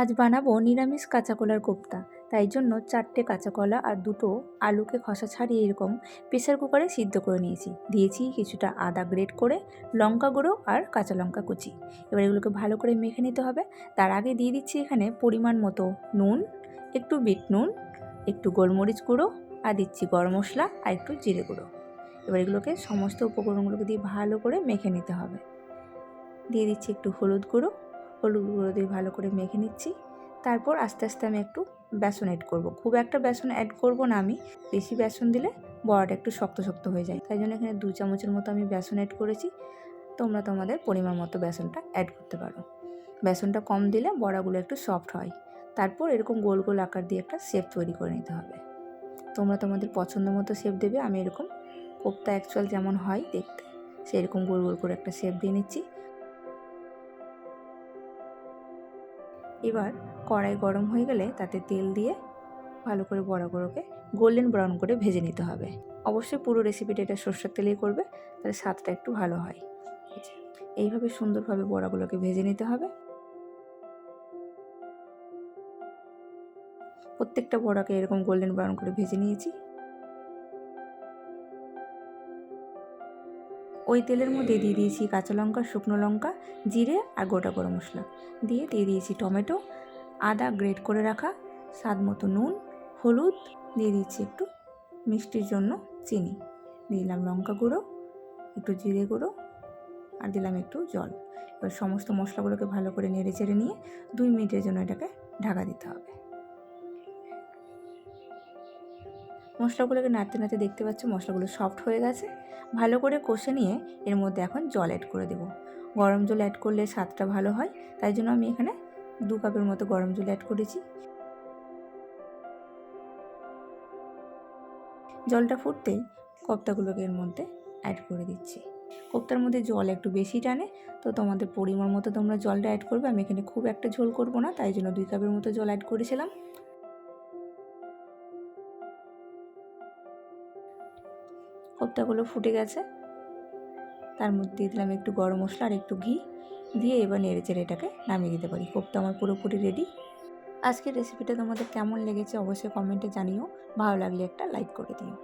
আজ বানাবো নিরামিষ কাঁচা কলার কোপ্তা। তাই জন্য চারটে কাঁচা কলা আর দুটো আলুকে খসা ছাড়িয়ে এরকম প্রেসার কুকারে সিদ্ধ করে নিয়েছি। দিয়েছি কিছুটা আদা গ্রেট করে, লঙ্কা গুঁড়ো আর কাঁচা লঙ্কা কুচি। এবার এগুলোকে ভালো করে মেখে নিতে হবে। তার আগে দিয়ে দিচ্ছি এখানে পরিমাণ মতো নুন, একটু বিট নুন, একটু গোলমরিচ গুঁড়ো, আর দিচ্ছি গরম মশলা আর একটু জিরে গুঁড়ো। এবার এগুলোকে সমস্ত উপকরণগুলোকে দিয়ে ভালো করে মেখে নিতে হবে। দিয়ে দিচ্ছি একটু হলুদ গুঁড়ো হলুদ গুঁড়ো দিয়ে ভালো করে মেখে নিচ্ছি। তারপর আস্তে আস্তে আমি একটু বেসন অ্যাড করব। খুব একটা বেসন অ্যাড করব না আমি। বেশি বেসন দিলে বড়াটা একটু শক্ত শক্ত হয়ে যায়। তাই জন্য এখানে দু চামচের মতো আমি বেসন অ্যাড করেছি। তোমরা তোমাদের পরিমাণ মতো বেসনটা অ্যাড করতে পারো। বেসনটা কম দিলে বড়াগুলো একটু সফট হয়। তারপর এরকম গোল গোল আকার দিয়ে একটা শেপ তৈরি করে নিতে হবে। তোমরা তোমাদের পছন্দ মতো শেপ দেবে। আমি এরকম কোপ্তা অ্যাকচুয়াল যেমন হয় দেখতে, সেরকম গোল গোল করে একটা শেপ দিয়ে নিচ্ছি। এবার কড়াই গরম হয়ে গেলে তাতে তেল দিয়ে ভালো করে বড়াগুলোকে গোল্ডেন ব্রাউন করে ভেজে নিতে হবে। অবশ্যই পুরো রেসিপিটা এটা সর্ষের তেলেই করবে, তাহলে স্বাদটা একটু ভালো হয়। এইভাবে সুন্দরভাবে বড়াগুলোকে ভেজে নিতে হবে। প্রত্যেকটা বড়াকে এরকম গোল্ডেন ব্রাউন করে ভেজে নিয়েছি। ওই তেলের মধ্যে দিয়ে দিয়েছি কাঁচা লঙ্কা, শুকনো লঙ্কা, জিরে আর গোটা গরম মশলা। দিয়ে দিয়ে দিয়েছি টমেটো, আদা গ্রেট করে রাখা, স্বাদ মতো নুন, হলুদ, দিয়ে দিচ্ছি একটু মিষ্টির জন্য চিনি। দিলাম লঙ্কা গুঁড়ো, একটু জিরে গুঁড়ো আর দিলাম একটু জল। এবার সমস্ত মশলাগুলোকে ভালো করে নেড়ে চেড়ে নিয়ে দুই মিনিটের জন্য এটাকে ঢাকা দিতে হবে। মশলাগুলোকে নাড়তে নাড়তে দেখতে পাচ্ছ মশলাগুলো সফট হয়ে গেছে। ভালো করে কষে নিয়ে এর মধ্যে এখন জল অ্যাড করে দেবো। গরম জল অ্যাড করলে স্বাদটা ভালো হয়, তাই জন্য আমি এখানে দু কাপের মতো গরম জল অ্যাড করেছি। জলটা ফুটতেই কোপ্তাগুলোকে এর মধ্যে অ্যাড করে দিচ্ছি। কোপ্তার মধ্যে জল একটু বেশি টানে, তো তোমাদের পরিমাণ মতো তোমরা জলটা অ্যাড করবে। আমি এখানে খুব একটা ঝোল করব না, তাই জন্য দুই কাপের মতো জল অ্যাড করেছিলাম। কোপ্তাগুলো ফুটে গেছে। তার মধ্যে দিয়ে দিলাম একটু গরম মশলা আর একটু ঘি। দিয়ে এবার নেড়ে চেড়ে এটাকে নামিয়ে দিতে পারি। কোপ্তা আমার পুরোপুরি রেডি আজকের রেসিপিটা তোমাদের কেমন লেগেছে অবশ্যই কমেন্টে জানিও। ভালো লাগলে একটা লাইক করে দিও।